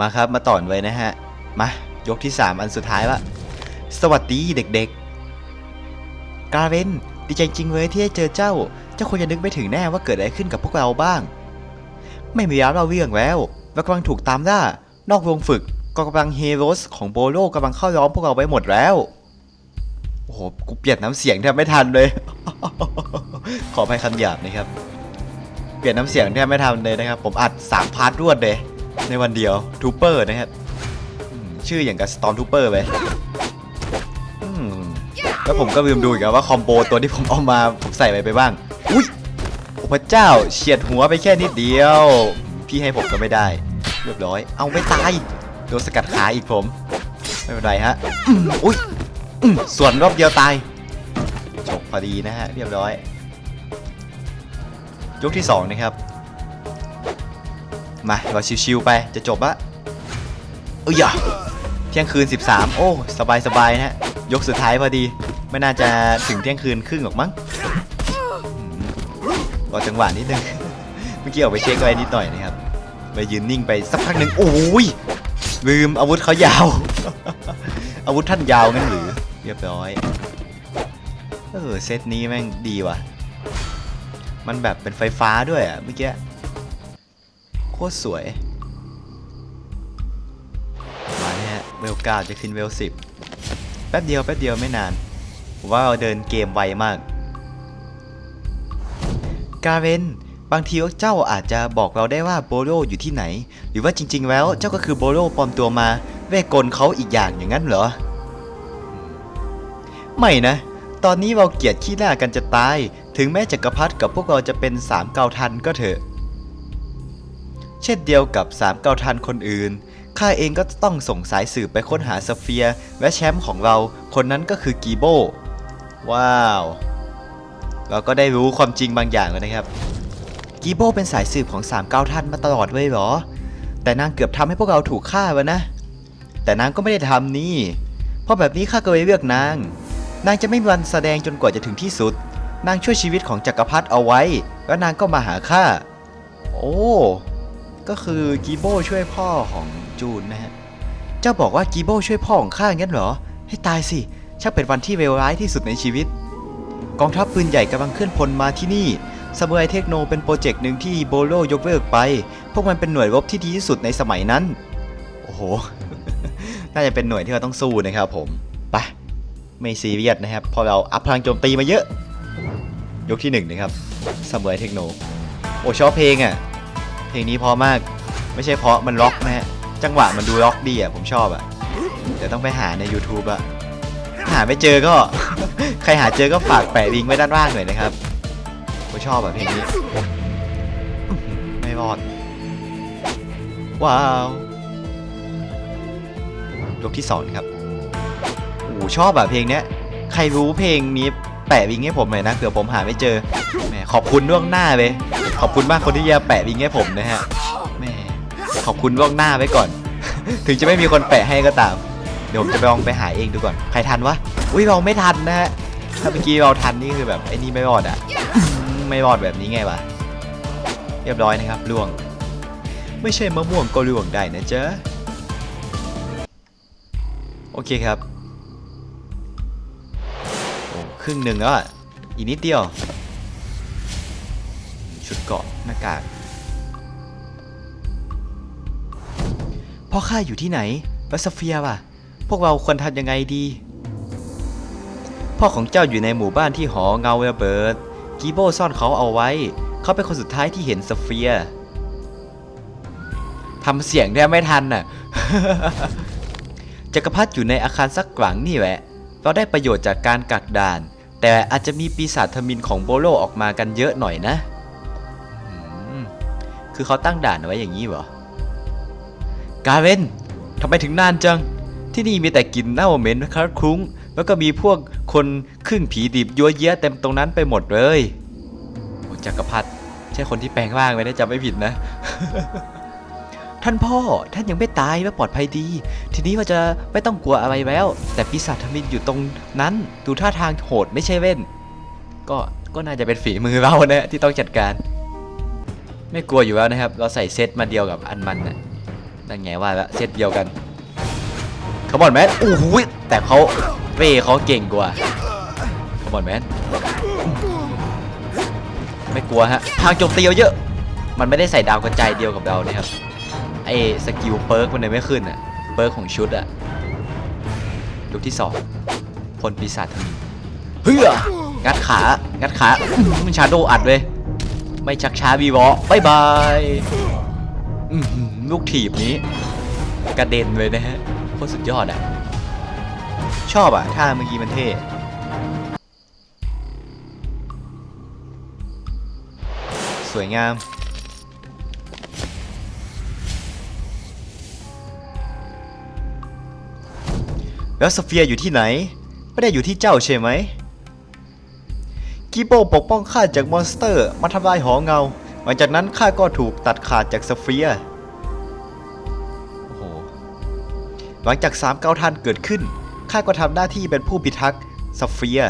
มาครับมาต่อนไว้นะฮะ มายกที่ 3 อันสุดท้ายละ สวัสดีเด็กๆ กาเวนดีใจจริงเลยที่ได้เจอเจ้า เจ้าคงจะนึกไม่ถึงแน่ว่าเกิดอะไรขึ้นกับพวกเราบ้าง ไม่มีร้านเราเรื่องแล้วเรากำลังถูกตามล่านอกวงฝึกกองกำลังเฮโรสของโบโลกำลังเข้าล้อมพวกเราไว้หมดแล้ว โอ้โห กูเปลี่ยนน้ำเสียงแทบไม่ทันเลย ขออภัยคำหยาบนะครับ เปลี่ยนน้ำเสียงแทบไม่ทันเลยนะครับ ผมอัด3พาร์ทรวดเลย ในวันเดียวทูเปอร์นะครับชื่ออย่างกับสตอมทูเปอร์ไปแล้วผมก็ลืมดูอีกว่าคอมโบตัวที่ผมเอามาผมใส่ไปไปบ้าง อุ้ยพระเจ้าเฉียดหัวไปแค่นิดเดียว พี่ให้ผมก็ไม่ได้ เรียบร้อย เอาไม่ตายโดนสกัดขาอีกผม ไม่เป็นไรฮะอุ้ยส่วนรอบเดียวตายจบพอดีนะฮะเรียบร้อยยกที่สองนะครับ มาเราชิวๆไปจะจบละเอ้ยอเที่ยงคืน 13 โอ้สบายสบายๆนะฮะยกสุดท้ายพอดี ไม่น่าจะถึงเที่ยงคืนครึ่งหรอกมั้งรอจังหวะนิดนึงเมื่อกี้ออกไปเช็คไว้นิดหน่อยนะครับไปยืนนิ่งไปสักพักหนึ่งโอ้ยลืมอาวุธเขายาว อาวุธท่านยาวงั้นหรือเรียบร้อยเออเซตนี้แม่งดีว่ะ มันแบบเป็นไฟฟ้าด้วยอะเมื่อกี้ ตรสวย มาเนี่ยเวลเก้าจะขึ้นเวลสิบแป๊บเดียวแป๊บเดียวไม่นานว่าเราเดินเกมไวมาก กาเวนบางทีเจ้าอาจจะบอกเราได้ว่าโบโลอยู่ที่ไหน หรือว่าจริง ๆ แล้วเจ้าก็คือโบโลปลอมตัวมาเวกลเขาอีกอย่างอย่างนั้นเหรอ ไม่นะ ตอนนี้เราเกลียดขี้หน้ากันจะตาย ถึงแม้จักรพรรดิกับพวกเราจะเป็นสามเกาทันก็เถอะ เช่นเดียวกับสามเกาทันคนอื่น ข้าเองก็ต้องส่งสายสืบไปค้นหาสเฟียร์และแชมป์ของเรา คนนั้นก็คือกีโบ ว้าว เราก็ได้รู้ความจริงบางอย่างแล้วนะครับ กีโบเป็นสายสืบของสามเกาทันมาตลอดเว้ยเหรอ แต่นางเกือบทำให้พวกเราถูกฆ่าวะนะ แต่นางก็ไม่ได้ทำนี่ เพราะแบบนี้ข้าก็เลยเลือกนาง นางจะไม่มีวันแสดงจนกว่าจะถึงที่สุด นางช่วยชีวิตของจักรพรรดิเอาไว้ แล้วนางก็มาหาข้า โอ้ ก็คือกีโบช่วยพ่อของจูนนะฮะ เจ้าบอกว่ากีโบช่วยพ่อของข้างั้นเหรอ ให้ตายสิ ช่างเป็นวันที่เลวร้ายที่สุดในชีวิต กองทัพปืนใหญ่กำลังเคลื่อนพลมาที่นี่ซามูไรเทคโนเป็นโปรเจกต์หนึ่งที่โบโลยกเลิกไป พวกมันเป็นหน่วยรบที่ดีที่สุดในสมัยนั้น โอ้โห น่าจะเป็นหน่วยที่เราต้องสู้นะครับผม ไป ไม่ซีเรียสนะครับ พอเราอัพพลังโจมตีมาเยอะ ยกที่หนึ่งนะครับซามูไรเทคโน โอ้ชอบเพลงอะ เพลงนี้เพราะมาก ไม่ใช่เพราะมันล็อกนะฮะ จังหวะมันดูล็อกดีอะผมชอบอะเดี๋ยวต้องไปหาใน YouTube อะ หาไม่เจอก็ ใครหาเจอก็ฝากแปะลิงก์ไว้ด้านล่างหน่อยนะครับผมชอบอะเพลงนี้ ไม่รอด ว้าวยกที่สองครับโอ้ชอบอะเพลงเนี้ย ใครรู้เพลงนี้ แปะวิงให้ผมหน่อยนะเผื่อผมหาไม่เจอแหมขอบคุณล่วงหน้าเลย ขอบคุณมากคนที่จะแปะวิงให้ผมนะฮะแหมขอบคุณล่วงหน้าไว้ก่อน ถึงจะไม่มีคนแปะให้ก็ตาม เดี๋ยวผมจะไปลองไปหาเองดูก่อน ใครทันวะ อุ้ยเราไม่ทันนะฮะ ถ้าเมื่อกี้เราทันนี่คือแบบไอ้นี่ไม่รอดอะ ไม่รอดแบบนี้ไงวะ เรียบร้อยนะครับล่วง ไม่ใช่มะม่วงก็ล่วงได้นะจ๊ะ โอเคครับ ครึ่งหนึ่งแล้วอะ อีกนิดเดียว ชุดเกาะหน้ากากพ่อข้าอยู่ที่ไหนรัสเฟียป่ะ พวกเราควรทำยังไงดี พ่อของเจ้าอยู่ในหมู่บ้านที่หอเงาระเบิด กีโบซ่อนเขาเอาไว้ เขาเป็นคนสุดท้ายที่เห็นสเฟียทำเสียงแทบไม่ทันน่ะจักรพรรดิอยู่ในอาคารสักหลังนี่แหละ เราได้ประโยชน์จากการกักด่าน แต่อาจจะมีปีศาจทมินของโบโลออกมากันเยอะหน่อยนะ คือเขาตั้งด่านไว้อย่างนี้เหรอกาเวนทำไมถึงนานจัง ที่นี่มีแต่กลิ่นเน่าเหม็นคลักคลุ้ง แล้วก็มีพวกคนครึ่งผีดิบยัวเยี้ยเต็มตรงนั้นไปหมดเลยจักรพรรดิใช่คนที่แปลงร่างไว้นะจำไม่ผิดนะ ท่านพ่อท่านยังไม่ตายและปลอดภัยดี ทีนี้ว่าจะไม่ต้องกลัวอะไรแล้ว แต่ปีศาจทมินอยู่ตรงนั้น ดูท่าทางโหดไม่ใช่เล่นก็ก็น่าจะเป็นฝีมือเรานะที่ต้องจัดการ ไม่กลัวอยู่แล้วนะครับ เราใส่เซตมาเดียวกับอันมันนะนั่นไงว่าล้วเซตเดียวกันขมอนแมนโอ้โหแต่เขาเป้เขาเก่งกว่าขมอนแมนไม่กลัวฮะทางโจมตีเราเยอะ มันไม่ได้ใส่ดาวกระจายเดียวกับเรานะครับไอ้สกิลเปิร์กมันเลยไม่ขึ้นอะ เปิร์กของชุดอะลูกที่สองพลปีศาจทมินเฮ้ยงัดขา งัดขาอื้อหือมันชาโดว์อัดเลย ไม่ชักช้าวีวอบายบายอื้อหือลูกถีบนี้ กระเด็นเลยนะฮะโคตรสุดยอดอะชอบอะท่าเมื่อกี้มันเท่สวยงาม แล้วโซเฟียอยู่ที่ไหน ไม่ได้อยู่ที่เจ้าใช่ไหมกิโปปกป้องข้าจากมอนสเตอร์มาทำลายหอเงา หลังจากนั้นข้าก็ถูกตัดขาดจากโซเฟียโอ้โหหลังจากสามเกาทันเกิดขึ้นข้าก็ทำหน้าที่เป็นผู้พิทักษ์โซเฟีย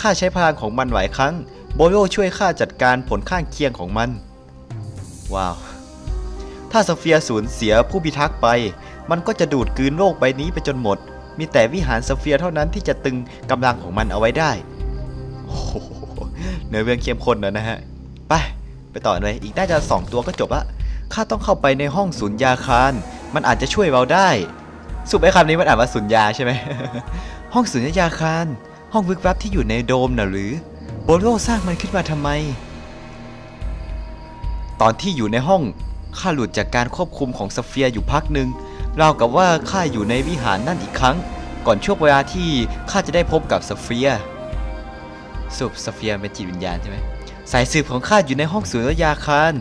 ข้าใช้พลังของมันหลายครั้ง โบโลช่วยข้าจัดการผลข้างเคียงของมัน ว้าว ถ้าโซเฟียสูญเสียผู้พิทักษ์ไป มันก็จะดูดกลืนโลกใบนี้ไปจนหมด มีแต่วิหารโซเฟียเท่านั้นที่จะตึงกำลังของมันเอาไว้ได้โอ้โหเนื้อเรื่องเข้มข้นนะฮะ ไป ไปต่อเลยอีกน่าจะ 2 ตัวก็จบละข้าต้องเข้าไปในห้องสุญญาคาร มันอาจจะช่วยเราได้สุบไอ้คำนี้มันอ่านว่าสุญญาใช่ไหม ห้องสุญญาคาร ห้องวิกวับที่อยู่ในโดมน่ะหรือ โบโลสร้างมันขึ้นมาทำไม ตอนที่อยู่ในห้องข้าหลุดจากการควบคุมของสเฟียร์อยู่พักหนึ่ง ราวกับว่าข้าอยู่ในวิหารนั่นอีกครั้ง ก่อนช่วงเวลาที่ข้าจะได้พบกับสเฟียร์สรุปสเฟียเป็นจิตวิญญาณใช่ไหมสายสืบของข้าอยู่ในห้องสุญญาคาร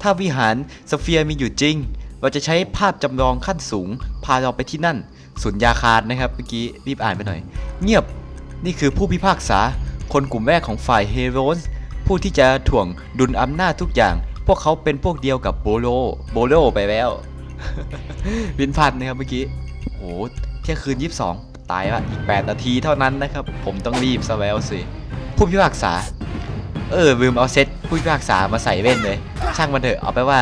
ถ้าวิหารสเฟีย์มีอยู่จริง เราจะใช้ภาพจำลองขั้นสูง พาเราไปที่นั่นสุญญาคารนะครับเมื่อกี้รีบอ่านไปหน่อย เงียบนี่คือผู้พิพากษา คนกลุ่มแรกของฝ่ายเฮโรสผู้ที่จะถ่วงดุลอำนาจทุกอย่าง พวกเขาเป็นพวกเดียวกับโบโลโบโลไปแล้ว วินพันนะครับเมื่อกี้โอ้โหเที่ยงคืน 22 ตายละอีก 8 นาทีเท่านั้นนะครับ ผมต้องรีบซะแล้วสิผู้พิพากษา เออลืมเอาเซตผู้พิพากษามาใส่เว่นเลย ช่างมันเถอะเอาไปว่า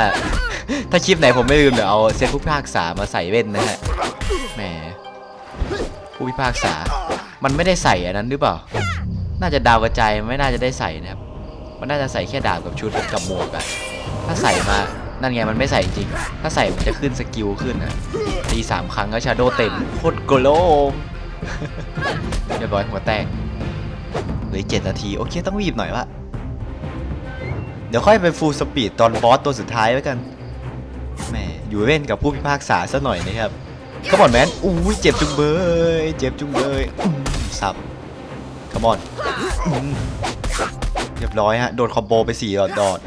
ถ้าคลิปไหนผมไม่ลืมเดี๋ยวเอาเซตผู้พิพากษามาใส่เว่นนะฮะแหมผู้พิพากษา มันไม่ได้ใส่อันนั้นหรือเปล่า น่าจะดาวกระจายไม่น่าจะได้ใส่นะครับ มันน่าจะใส่แค่ดาบกับชุดกับหมวกอะถ้าใส่มา นั่นไงมันไม่ใส่จริง ถ้าใส่มันจะขึ้นสกิลขึ้นอะตีสามครั้งก็ชาโดเต็มโคตรโกโลงเรียบร้อยหัวแตกเหลือเจ็ดนาที โอเคต้องรีบหน่อยวะเดี๋ยวค่อยไปฟูลสปีดตอนบอสตัวสุดท้ายแล้วกันแหมอยู่เล่นกับผู้พิพากษาซะหน่อยนะครับขมอนแมนอุ้ยเจ็บจุงเบยเจ็บจุงเบยสับขมอนเรียบร้อยฮะ โดนคอมโบไปสี่ดอดดอด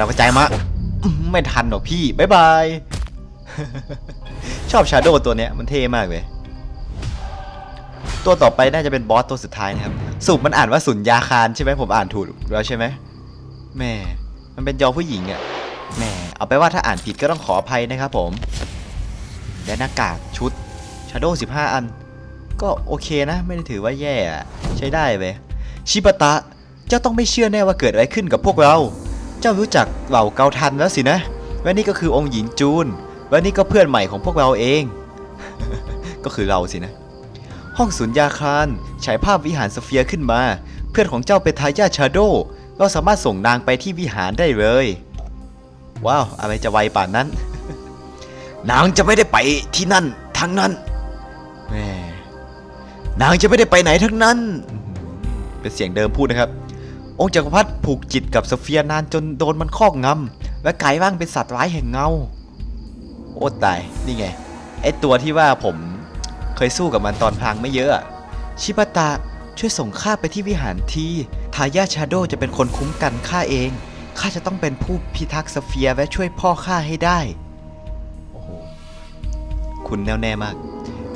เอากระจายมาไม่ทันหรอกพี่บ๊ายบาย ชอบชาโดตัวเนี้ยมันเท่มากเลย ตัวต่อไปน่าจะเป็นบอสตัวสุดท้ายนะครับสุมันอ่านว่าสุญญาคารใช่ไหมผมอ่านถูกแล้วใช่ไหมแม่มันเป็นยอผู้หญิงอะ่ะแม่เอาไปว่าถ้าอ่านผิดก็ต้องขออภัยนะครับผม และหน้ากากชุดชาโด15 อัน ก็โอเคนะ ไม่ได้ถือว่าแย่ใช้ได้เว้ยชิบตะ เจ้าต้องไม่เชื่อแน่ว่าเกิดอะไรขึ้นกับพวกเรา เจ้ารู้จักเหล่าเกาทันแล้วสินะ และนี่ก็คือองค์หญิงจูน และนี่ก็เพื่อนใหม่ของพวกเราเอง ก็คือเราสินะ ห้องสุญญาคารฉายภาพวิหารสเฟียขึ้นมา เพื่อนของเจ้าเป็นทายาทชาโด เราสามารถส่งนางไปที่วิหารได้เลย ว้าว อะไรจะไวป่านนั้น นางจะไม่ได้ไปที่นั่นทั้งนั้นแหม่นางจะไม่ได้ไปไหนทั้งนั้น เป็นเสียงเดิมพูดนะครับ องค์จักรพรรดิผูกจิตกับโซเฟียนานจนโดนมันครอบงำและกลายร่างเป็นสัตว์ร้ายแห่งเงา โอ้ตาย นี่ไง ไอตัวที่ว่าผมเคยสู้กับมันตอนพลางไม่เยอะ ชิบตะช่วยส่งข้าไปที่วิหารทีทายาชาโดจะเป็นคนคุ้มกันข้าเอง ข้าจะต้องเป็นผู้พิทักษ์สเฟียและช่วยพ่อข้าให้ได้ โอ้โห คุณแน่วแน่มาก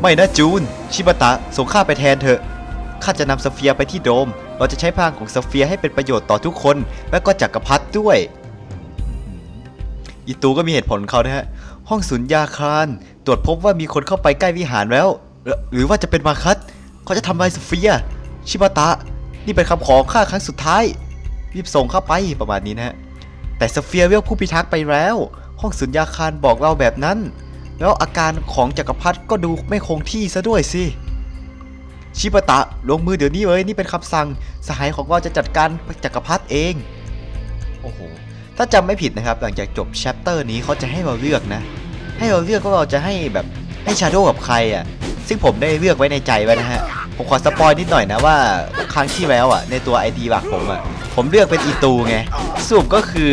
ไม่นะจูน ชิบะตะส่งข้าไปแทนเถอะ ข้าจะนำสเฟียไปที่โดม เราจะใช้พลังของสเฟีย์ให้เป็นประโยชน์ต่อทุกคน และก็จักรพรรดิด้วย อีตูก็มีเหตุผลเขานะฮะ ห้องสุญญาคารตรวจพบว่ามีคนเข้าไปใกล้วิหารแล้ว หรือว่าจะเป็นมาคัสเขาจะทำลายสเฟีย์ชิบะตะ นี่เป็นคำขอข้าครั้งสุดท้ายรีบส่งเข้าไปประมาณนี้นะฮะ แต่สเฟียร์เวลผู้พิทักษ์ไปแล้วหห้องสุญญาคารบอกเราแบบนั้น แล้วอาการของจักรพรรดิก็ดูไม่คงที่ซะด้วยสิ ชิบะตะลงมือเดี๋ยวนี้เลยนี่เป็นคำสั่งสหายของเราจะจัดการจักรพรรดิเองโอ้โหถ้าจำไม่ผิดนะครับ หลังจากจบแชปเตอร์นี้เขาจะให้เราเลือกนะ ให้เราเลือกว่าเราจะให้แบบให้ชาโดกับใครอะ ซึ่งผมได้เลือกไว้ในใจไว้นะฮะ ผมขอสปอยนิดหน่อยนะว่าครั้งที่แล้วอะ ในตัว ID หลักผมอะ ผมเลือกเป็นอีตูไงสรุปก็คือ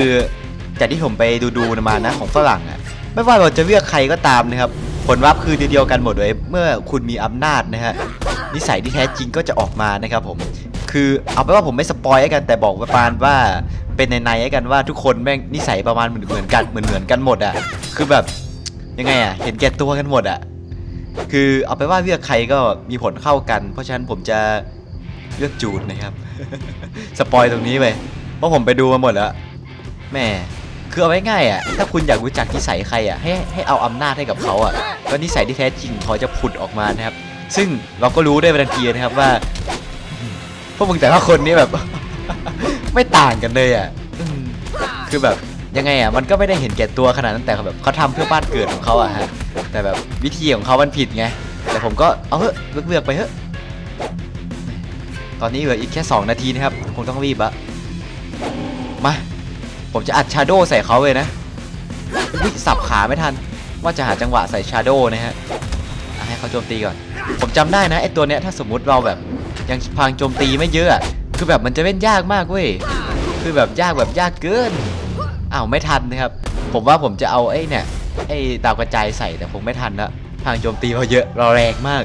จากที่ผมไปดูดูๆมานะของฝรั่งอะ ไม่ว่าเราจะเลือกใครก็ตามนะครับ ผลลัพธ์คือเดียวกันหมดเลย เมื่อคุณมีอำนาจนะฮะ นิสัยที่แท้จริงก็จะออกมานะครับผมคือเอาไปว่าผมไม่สปอยแล้กันแต่บอกประมาณว่าเป็นในในๆแล้วกันว่าทุกคนแม่งนิสัยประมาณเหมือนเหมือนกันเหมือนเหมือนกันหมดอะคือแบบยังไงอะเห็นแก่ตัวกันหมดอะคือเอาไปว่าเลือกใครก็มีผลเข้ากัน เพราะฉะนั้นผมจะเลือกจูนนะครับสปอยตรงนี้ไปเพราะผมไปดูมาหมดแล้วแม่คือเอาไว้ง่ายอะถ้าคุณอยากรู้จักนิสัยใครอะให้ให้เอาอำนาจให้กับเขาอะก็นิสัยที่แท้จริงเขาจะผุดออกมานะครับ ซึ่งเราก็รู้ได้ทันทีนะครับว่า พวกมึงแต่ละคนนี่แบบ ไม่ต่างกันเลยอะอืมคือแบบยังไงอะมันก็ไม่ได้เห็นแก่ตัวขนาดนั้นแต่แบบเขาทำเพื่อบ้านเกิดของเขาอะฮะแต่แบบวิธีของเขามันผิดไงแต่ผมก็เอาเถอะเลือกๆไปเถอะ ตอนนี้เหลืออีกแค่ 2 นาทีนะครับคงต้องรีบอะมา ผมจะอัดชาโดใส่เขาเลยนะวิสับขาไม่ทัน ว่าจะหาจังหวะใส่ชาโดนะฮะอะให้เขาโจมตีก่อน ผมจำได้นะไอตัวเนี้ยถ้าสมมุติเราแบบยังพังโจมตีไม่เยอะคือแบบมันจะเล่นยากมากเว้ยคือแบบยากแบบยากเกินอ้าวไม่ทันนะครับ ผมว่าผมจะเอาไอ้เนี่ยไอ้ดาวกระจายใส่แต่คงไม่ทันละพลังโจมตีเราเยอะเราแรงมาก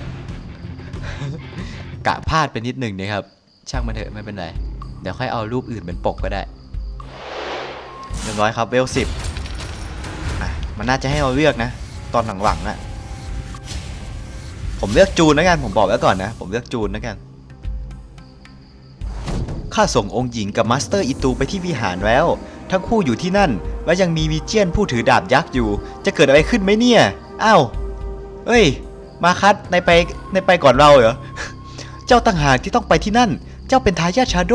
กะพลาดไปนิดหนึ่งนะครับ ช่างมันเถอะไม่เป็นไรเดี๋ยวค่อยเอารูปอื่นเป็นปกก็ได้เรียบร้อยครับเวลสิบอะมันน่าจะให้เราเลือกนะ ตอนหลังๆอะ ผมเลือกจูนแล้วกันผมบอกไว้ก่อนนะ ผมเลือกจูนแล้วกันข้าส่งองค์หญิงกับมาสเตอร์อิตูไปที่วิหารแล้ว ทั้งคู่อยู่ที่นั่น และยังมีวีเจียนผู้ถือดาบยักษ์อยู่ จะเกิดอะไรขึ้นไหมเนี่ยอ้าวเอ้ย มาคัดในไปในไปก่อนเราเหรอเจ้าต่างหากที่ต้องไปที่นั่น เจ้าเป็นทายาทชาโด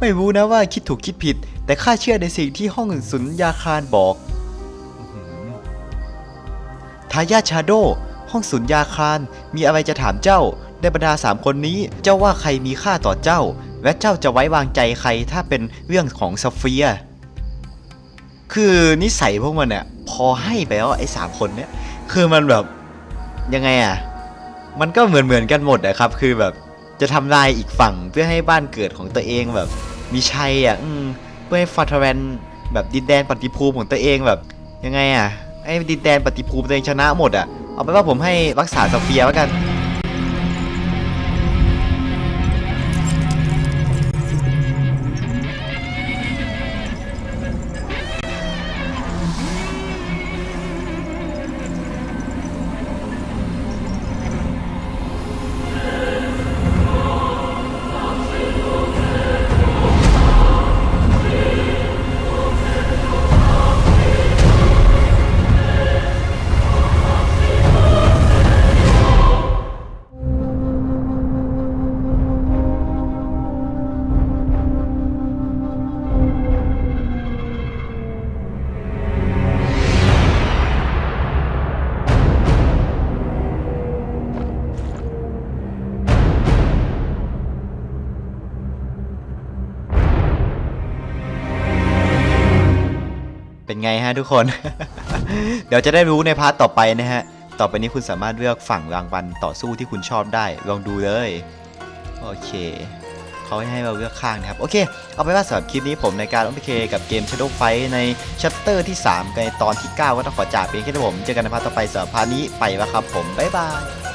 ไม่รู้นะว่าคิดถูกคิดผิด แต่ข้าเชื่อในสิ่งที่ห้องสุญญาคารบอกทายาทชาโด ห้องสุญญาคารมีอะไรจะถามเจ้า ในบรรดาสามคนนี้เจ้าว่าใครมีค่าต่อเจ้า และเจ้าจะไว้วางใจใครถ้าเป็นเรื่องของสเฟีย์คือนิสัยพวกมันเนี่ยพอให้ไปแล้วไอ้สามคนเนี่ยคือมันแบบยังไงอะมันก็เหมือนเหมือนกันหมดอะครับ คือแบบจะทำลายอีกฝั่งเพื่อให้บ้านเกิดของตัวเองแบบ มีชัยอะเพื่อให้ฟาทแรนแบบดินแดนปฏิภูมิของตัวเองแบบยังไงอะไอ้ดินแดนปฏิภูมิตัวเองชนะหมดอะ เอาไปนว่าผมให้รักษาสเฟียแล้วกัน ทุกคน เดี๋ยวจะได้รู้ในพาร์ทต่อไปนะฮะ ต่อไปนี้คุณสามารถเลือกฝั่งรางวัลต่อสู้ที่คุณชอบได้ ลองดูเลย โอเคเขาให้ให้เราเลือกข้างนะครับ โอเค เอาไปนว่าสำหรับคลิปนี้ผมในการโอเคกับเกม Shadow Fight ในชัปเตอร์ที่ 3 ในตอนที่ 9 ก็ต้องขอจากเพียงแค่นี้ผม เจอกันในพาร์ทต่อไปสำหรับพาร์ทนี้ไปแล้วครับผม บ๊ายบาย